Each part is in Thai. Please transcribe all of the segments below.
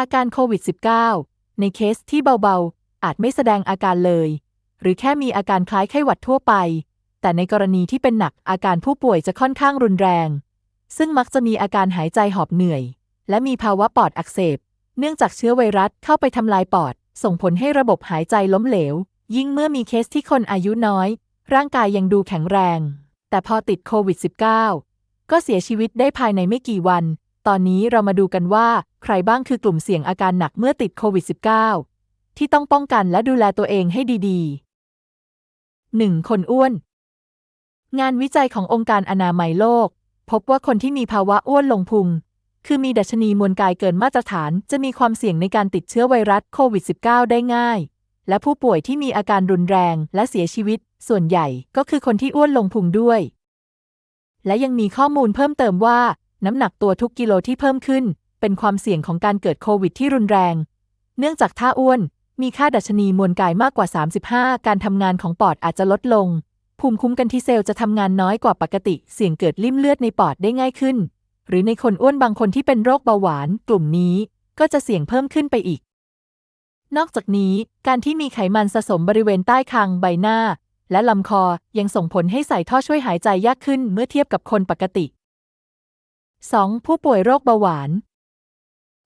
อาการโควิด -19 ในเคสที่เบาๆ อาจไม่แสดงอาการเลย หรือแค่มีอาการคล้ายไข้หวัดทั่วไป แต่ในกรณีที่เป็นหนักอาการผู้ป่วยจะค่อนข้างรุนแรง ซึ่งมักจะมีอาการหายใจหอบเหนื่อย และมีภาวะปอดอักเสบ เนื่องจากเชื้อไวรัสเข้าไปทำลายปอด ส่งผลให้ระบบหายใจล้มเหลว ยิ่งเมื่อมีเคสที่คนอายุน้อย ร่างกายยังดูแข็งแรง แต่พอติดโควิด -19 ก็เสียชีวิตได้ภายในไม่กี่วัน ตอนนี้เรามาดูกันว่า ใครบ้างคือกลุ่มเสี่ยงอาการหนักเมื่อติดโควิด -19 ที่ต้องป้องกันและดูแลตัวเองให้ดีๆ 1. คนอ้วน งานวิจัยขององค์การอนามัยโลก พบว่าคนที่มีภาวะอ้วนลงพุง คือมีดัชนีมวลกายเกินมาตรฐาน จะมีความเสี่ยงในการติดเชื้อไวรัสโควิด -19 ได้ง่าย และผู้ป่วยที่มีอาการรุนแรงและเสียชีวิต ส่วนใหญ่ก็คือคนที่อ้วนลงพุงด้วยและยังมีข้อมูลเพิ่มเติมว่า น้ำหนักตัวทุกกิโลที่เพิ่มขึ้น เป็นความเสี่ยงของการเกิดโควิดที่รุนแรง เนื่องจากถ้าอ้วน มีค่าดัชนีมวลกายมากกว่า 35 การทำงานของปอดอาจจะลดลง ภูมิคุ้มกันที่เซลล์จะทำงานน้อยกว่าปกติ เสี่ยงเกิดลิ่มเลือดในปอดได้ง่ายขึ้น หรือในคนอ้วนบางคนที่เป็นโรคเบาหวาน กลุ่มนี้ ก็จะเสี่ยงเพิ่มขึ้นไปอีก นอกจากนี้ การที่มีไขมันสะสมบริเวณใต้คางใบหน้า และลำคอยังส่งผลให้ใส่ท่อช่วยหายใจยากขึ้นเมื่อเทียบกับคนปกติ 2. ผู้ป่วยโรคเบาหวาน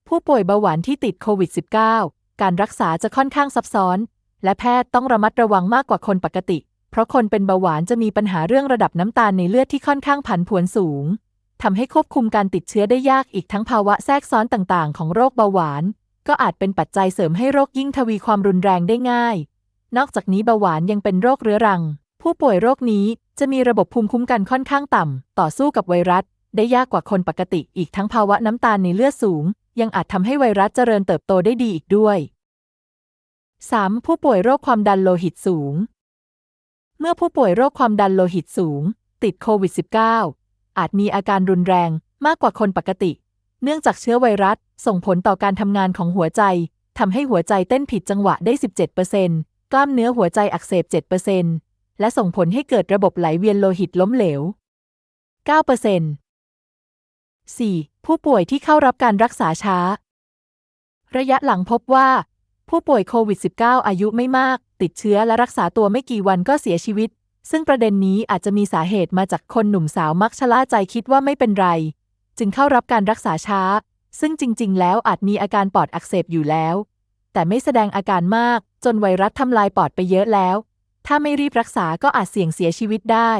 ผู้ป่วยเบาหวานที่ติดโควิด -19 การรักษาจะค่อนข้างซับซ้อน และแพทย์ต้องระมัดระวังมากกว่าคนปกติ เพราะคนเป็นเบาหวานจะมีปัญหาเรื่องระดับน้ำตาลในเลือดที่ค่อนข้างผันผวนสูงทำให้ควบคุมการติดเชื้อได้ยากอีกทั้งภาวะแทรกซ้อนต่างๆ ของโรคเบาหวาน ก็อาจเป็นปัจจัยเสริมให้โรคยิ่งทวีความรุนแรงได้ง่าย นอกจากนี้เบาหวานยังเป็นโรคเรื้อรัง ผู้ป่วยโรคนี้จะมีระบบภูมิคุ้มกันค่อนข้างต่ำ ต่อสู้กับไวรัส ได้ยากกว่าคนปกติ อีกทั้งภาวะน้ำตาลในเลือดสูง ยังอาจทำให้ไวรัสเจริญเติบโตได้ดีอีกด้วย 3. ผู้ป่วยโรคความดันโลหิตสูง เมื่อผู้ป่วยโรคความดันโลหิตสูง ติดโควิด -19 อาจมีอาการรุนแรงมากกว่าคนปกติ เนื่องจากเชื้อไวรัส ส่งผลต่อการทำงานของหัวใจทำให้หัวใจเต้นผิดจังหวะได้ 17%กล้ามเนื้อหัวใจอักเสบ 7%และส่งผลให้เกิดระบบไหลเวียนโลหิตล้มเหลว 9% 4. ผู้ป่วยที่เข้ารับการรักษาช้า ระยะหลังพบว่า ผู้ป่วยโควิด -19 อายุไม่มาก ติดเชื้อและรักษาตัวไม่กี่วันก็เสียชีวิต ซึ่งประเด็นนี้อาจจะมีสาเหตุมาจากคนหนุ่มสาวมักชะล่าใจคิดว่าไม่เป็นไร จึงเข้ารับการรักษาช้า ซึ่งจริง ๆ แล้วอาจมีอาการปอดอักเสบอยู่แล้ว แต่ไม่แสดงอาการมาก จนไวรัสทำลายปอดไปเยอะแล้ว ถ้าไม่รีบรักษาก็อาจเสี่ยงเสียชีวิตได้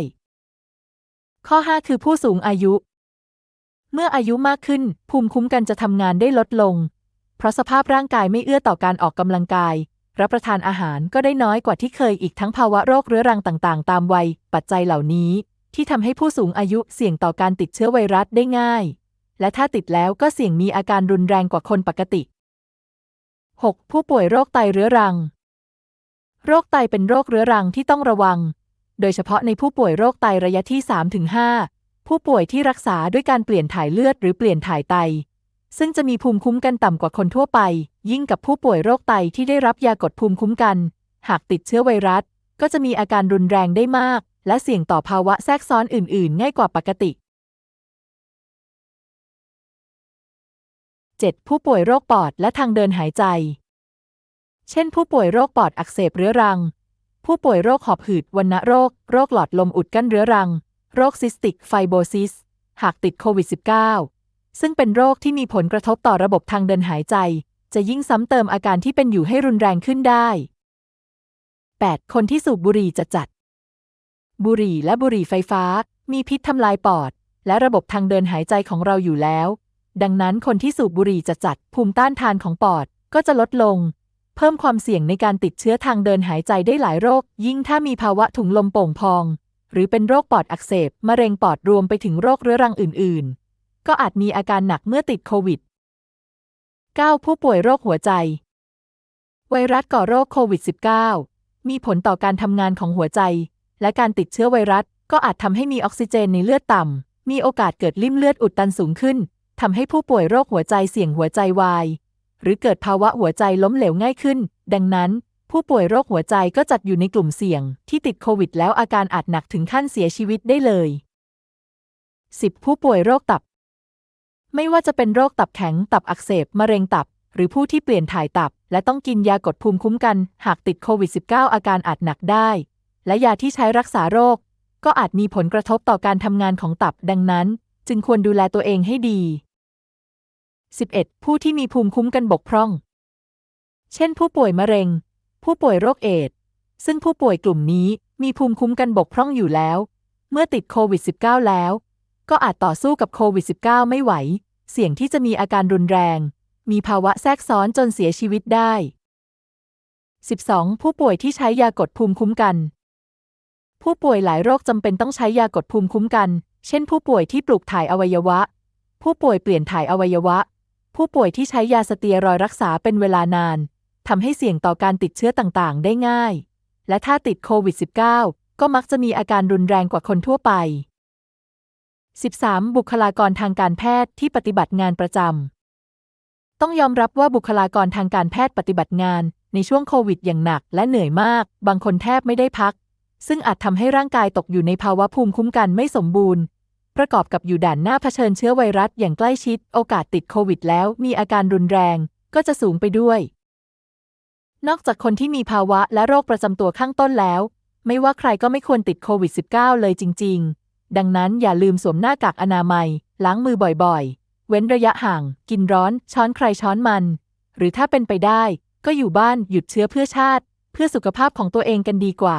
ข้อ 5 คือผู้สูงอายุ เมื่ออายุมากขึ้น ภูมิคุ้มกันจะทำงานได้ลดลง เพราะสภาพร่างกายไม่เอื้อต่อการออกกำลังกาย รับประทานอาหารก็ได้น้อยกว่าที่เคยอีกทั้งภาวะโรคเรื้อรังต่าง ๆ ตามวัย ปัจจัยเหล่านี้ ที่ทำให้ผู้สูงอายุเสี่ยงต่อการติดเชื้อไวรัสได้ง่าย และถ้าติดแล้วก็เสี่ยงมีอาการรุนแรงกว่าคนปกติ 6. ผู้ป่วยโรคไตเรื้อรัง โรคไตเป็นโรคเรื้อรังที่ต้องระวัง โดยเฉพาะในผู้ป่วยโรคไตระยะที่ 3-5 ผู้ป่วยที่รักษาด้วยการเปลี่ยนถ่ายเลือดหรือเปลี่ยนถ่ายไต ซึ่งจะมีภูมิคุ้มกันต่ำกว่าคนทั่วไป ยิ่งกับผู้ป่วยโรคไตที่ได้รับยากดภูมิคุ้มกัน หากติดเชื้อไวรัส ก็จะมีอาการรุนแรงได้มาก และเสี่ยงต่อภาวะแทรกซ้อนอื่น ๆ ง่ายกว่าปกติ 7. ผู้ป่วยโรคปอดและทางเดินหายใจ เช่น ผู้ป่วยโรคปอดอักเสบเรื้อรัง ผู้ป่วยโรคหอบหืดวัณโรค โรคหลอดลมอุดกั้นเรื้อรัง โรคซิสติกไฟโบซิส หากติดโควิด -19 ซึ่งเป็นโรคที่มีผลกระทบต่อระบบทางเดินหายใจ จะยิ่งซ้ำเติมอาการที่เป็นอยู่ให้รุนแรงขึ้นได้ 8. คนที่สูบบุหรี่จะจัด บุหรี่และบุหรี่ไฟฟ้า มีพิษทำลายปอด และระบบทางเดินหายใจของเราอยู่แล้ว ดังนั้นคนที่สูบบุหรี่จะจัดภูมิต้านทานของปอดก็จะลดลง เพิ่มความเสี่ยงในการติดเชื้อทางเดินหายใจได้หลายโรค ยิ่งถ้ามีภาวะถุงลมโป่งพอง หรือเป็นโรคปอดอักเสบ มะเร็งปอดรวมไปถึงโรคเรื้อรังอื่น ๆ ก็อาจมีอาการหนักเมื่อติดโควิด 9. ผู้ป่วยโรคหัวใจ ไวรัสก่อโรคโควิด -19 มีผลต่อการทำงานของหัวใจ และการติดเชื้อไวรัส ก็อาจทำให้มีออกซิเจนในเลือดต่ำ มีโอกาสเกิดลิ่มเลือดอุดตันสูงขึ้นทำให้ผู้ป่วยโรคหัวใจเสี่ยงหัวใจวาย หรือเกิดภาวะหัวใจล้มเหลวง่ายขึ้น ดังนั้น ผู้ป่วยโรคหัวใจก็จัดอยู่ในกลุ่มเสี่ยง ที่ติดโควิดแล้วอาการอาจหนักถึงขั้นเสียชีวิตได้เลย 10. ผู้ป่วยโรคตับ ไม่ว่าจะเป็นโรคตับแข็ง ตับอักเสบ มะเร็งตับ หรือผู้ที่เปลี่ยนถ่ายตับ และต้องกินยากดภูมิคุ้มกัน หากติดโควิด -19 อาการอาจหนักได้ และยาที่ใช้รักษาโรค ก็อาจมีผลกระทบต่อการทำงานของตับ ดังนั้น จึงควรดูแลตัวเองให้ดี 11. ผู้ที่มีภูมิคุ้มกันบกพร่อง เช่น ผู้ป่วยมะเร็ง ผู้ป่วยโรคเอดส์ซึ่งผู้ป่วยกลุ่มนี้มีภูมิคุ้มกันบกพร่องอยู่แล้ว เมื่อติดโควิด -19 แล้ว ก็อาจต่อสู้กับโควิด -19 ไม่ไหว เสี่ยงที่จะมีอาการรุนแรง มีภาวะแทรกซ้อนจนเสียชีวิตได้ 12. ผู้ป่วยที่ใช้ยากดภูมิคุ้มกัน ผู้ป่วยหลายโรคจำเป็นต้องใช้ยากดภูมิคุ้มกัน เช่น ผู้ป่วยที่ปลูกถ่ายอวัยวะ ผู้ป่วยเปลี่ยนถ่ายอวัยวะ ผู้ป่วยที่ใช้ยาสเตียรอยรักษาเป็นเวลานาน ทำให้เสี่ยงต่อการติดเชื้อต่างๆ ได้ง่าย และถ้าติดโควิด -19 ก็มักจะมีอาการรุนแรงกว่าคนทั่วไป 13. บุคลากรทางการแพทย์ที่ปฏิบัติงานประจำ ต้องยอมรับว่าบุคลากรทางการแพทย์ปฏิบัติงาน ในช่วงโควิดอย่างหนักและเหนื่อยมาก บางคนแทบไม่ได้พัก ซึ่งอาจทำให้ร่างกายตกอยู่ในภาวะภูมิคุ้มกันไม่สมบูรณ์ ประกอบกับอยู่ด่านหน้าเผชิญเชื้อไวรัสอย่างใกล้ชิด โอกาสติดโควิดแล้วมีอาการรุนแรง ก็จะสูงไปด้วย นอกจากคนที่มีภาวะและโรคประจำตัวข้างต้นแล้ว ไม่ว่าใครก็ไม่ควรติดโควิด -19 เลยจริง ๆ ดังนั้นอย่าลืมสวมหน้ากากอนามัย ล้างมือบ่อยๆ เว้นระยะห่าง กินร้อน ช้อนใครช้อนมัน หรือถ้าเป็นไปได้ ก็อยู่บ้านหยุดเชื้อเพื่อชาติ เพื่อสุขภาพของตัวเองกันดีกว่า